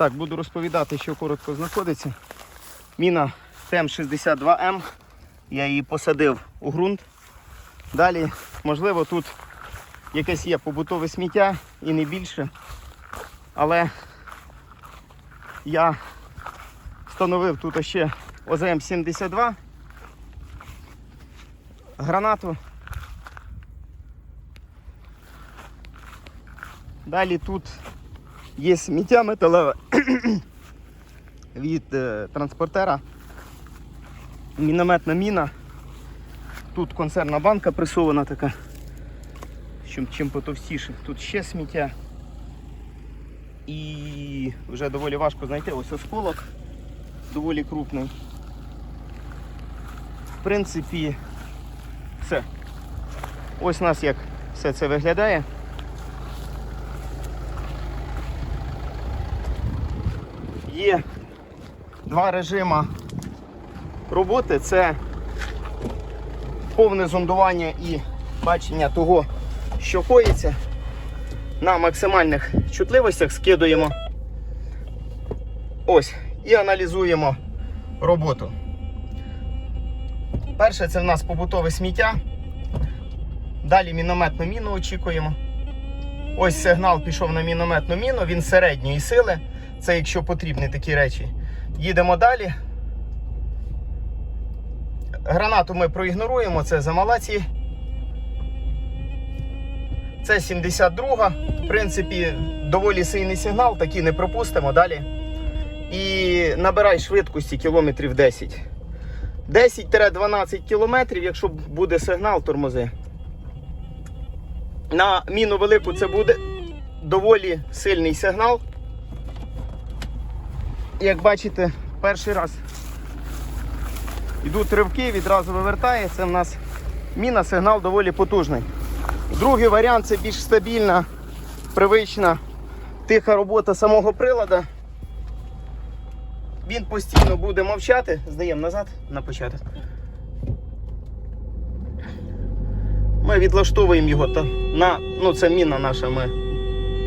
Так, буду розповідати, що коротко знаходиться. Міна ТМ-62М. Я її посадив у ґрунт. Далі, можливо, тут якесь є побутове сміття і не більше. Але я встановив тут ще ОЗМ-72 гранату. Далі тут є сміття металеве від е, транспортера. Мінометна міна. Тут консервна банка пресована така. Чим, чим потовстіше. Тут ще сміття. І вже доволі важко знайти ось осколок доволі крупний. В принципі, все. Ось у нас як все це виглядає. Є два режима роботи. Це повне зондування і бачення того, що коїться. На максимальних чутливостях скидуємо ось і аналізуємо роботу. Перше це в нас побутове сміття. Далі мінометну міну очікуємо. Ось сигнал пішов на мінометну міну, він середньої сили. Це якщо потрібні такі речі. Їдемо далі. Гранату ми проігноруємо, це замалаці. Це 72. В принципі, доволі сильний сигнал, такий не пропустимо далі. І набирай швидкості кілометрів 10. 10-12 кілометрів, якщо буде сигнал, тормози. На міну велику це буде доволі сильний сигнал. Як бачите, перший раз йдуть ривки, відразу вивертає. Це в нас міна, сигнал доволі потужний. Другий варіант це більш стабільна, привична, тиха робота самого прилада. Він постійно буде мовчати. Здаємо назад на початок. Ми відлаштовуємо його на, ну це міна наша, ми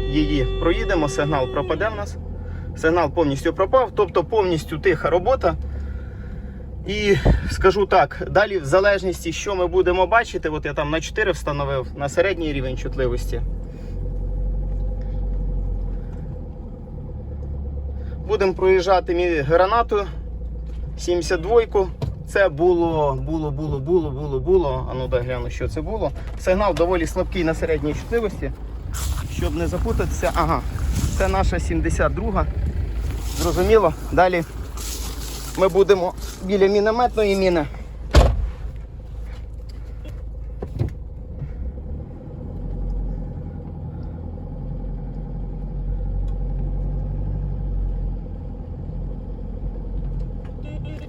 її проїдемо, сигнал пропаде в нас. Сигнал повністю пропав, тобто повністю тиха робота. І скажу так, далі в залежності, що ми будемо бачити, от я там на 4 встановив, на середній рівень чутливості. Будемо проїжджати гранатою 72-ку. Це було, було, було, було, було, було. А ну дай гляну, що це було. Сигнал доволі слабкий на середній чутливості. Щоб не запутатися, ага, це наша 72. Зрозуміло. Далі ми будемо біля мінометної міни.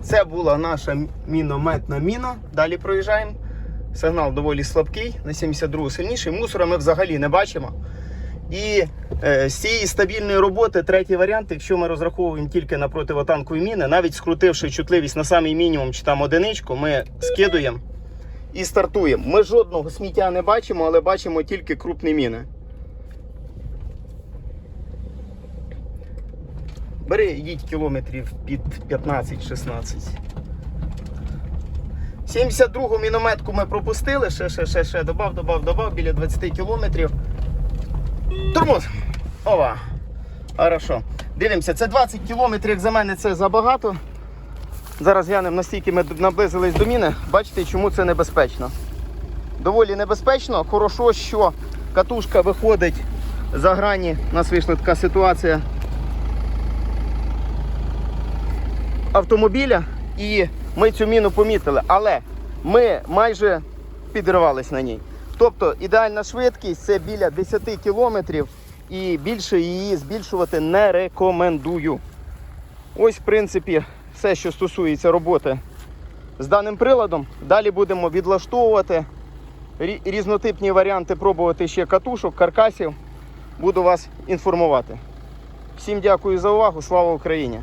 Це була наша мінометна міна. Далі проїжджаємо. Сигнал доволі слабкий, на 72 сильніший. Мусора ми взагалі не бачимо. І е, з цієї стабільної роботи, третій варіант, якщо ми розраховуємо тільки на противотанкові міни, навіть скрутивши чутливість на самий мінімум чи там одиничку, ми скидуємо і стартуємо. Ми жодного сміття не бачимо, але бачимо тільки крупні міни. Бери, їдь кілометрів під 15-16. 72-гу мінометку ми пропустили, ще, ще, ще, ще, добав, добав, добав, біля 20 кілометрів. Тормоз. Ова. Хорошо. Дивимося, це 20 кілометрів, як за мене, це забагато. Зараз глянемо, настільки ми наблизились до міни. Бачите, чому це небезпечно. Доволі небезпечно. Хорошо, що катушка виходить за грані. У нас вийшла така ситуація автомобіля, і ми цю міну помітили. Але ми майже підривались на ній. Тобто ідеальна швидкість це біля 10 кілометрів і більше її збільшувати не рекомендую. Ось, в принципі, все, що стосується роботи з даним приладом. Далі будемо відлаштовувати різнотипні варіанти, пробувати ще катушок, каркасів. Буду вас інформувати. Всім дякую за увагу. Слава Україні!